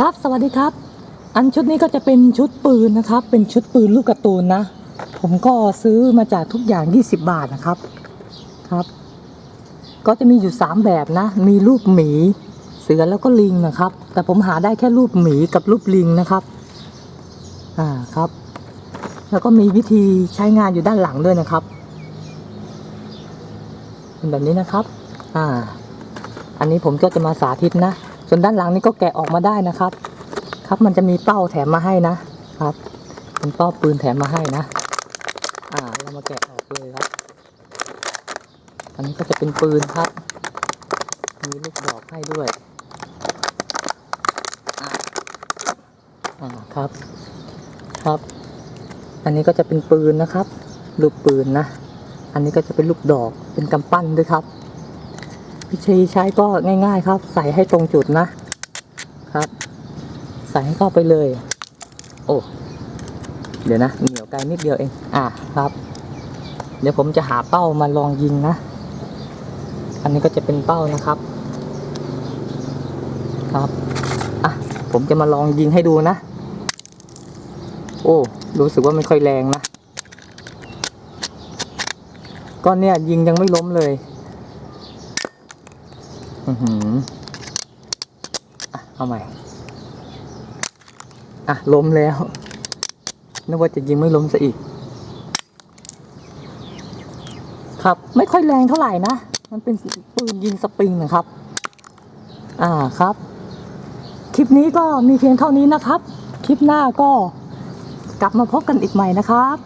ครับ สวัสดีครับ อันชุดนี้ก็จะเป็นชุดปืนนะครับ เป็นชุดปืนลูกกร์ตูนนะ ผมก็ซื้อมาจากทุกอย่าง 20 บาทนะครับ ครับ ก็จะมีอยู่ 3 แบบนะ มีรูปหมี เสือแล้วก็ลิงนะครับ แต่ผมหาได้แค่รูปหมีกับรูปลิงนะครับ อ่าครับ แล้วก็มีวิธีใช้งานอยู่ด้านหลังด้วยนะครับ เป็นแบบนี้นะครับ อ่า อันนี้ผมก็จะมาสาธิตนะ วนด้านหลังนี่ก็แกะออกมาได้นะครับ ครับมันจะมีเป้าแถมมาให้นะครับเป็นเป้าปืนแถมมาให้นะ อ่า เรามาแกะออกเลยครับ อันนี้ก็จะเป็นปืนครับ มีลูกดอกให้ด้วยอ่าครับ ครับ อันนี้ก็จะเป็นปืนนะครับ ลูกปืนนะ อันนี้ก็จะเป็นลูกดอกเป็นกำปั้นด้วยครับ วิธีใช้ก็ง่าย ๆ ครับ ใส่ให้ตรงจุดนะครับ ใส่ให้เข้าไปเลย โอ้เดี๋ยวนะเหนียวไกลนิดเดียวเอง อ่าครับ เดี๋ยวผมจะหาเป้ามาลองยิงนะ อันนี้ก็จะเป็นเป้านะครับ ครับอะผมจะมาลองยิงให้ดูนะ โอ้รู้สึกว่าไม่ค่อยแรงนะก็เนี่ยยิงยังไม่ล้มเลย อือหืออะเอาใหม่ อะล้มแล้วนึกว่าจะยิงไม่ล้มซะอีก ครับไม่ค่อยแรงเท่าไหร่นะ มันเป็นปืนยิงสปริงนะครับ อ่าครับ คลิปนี้ก็มีเพียงเท่านี้นะครับ คลิปหน้าก็กลับมาพบกันอีกใหม่นะครับ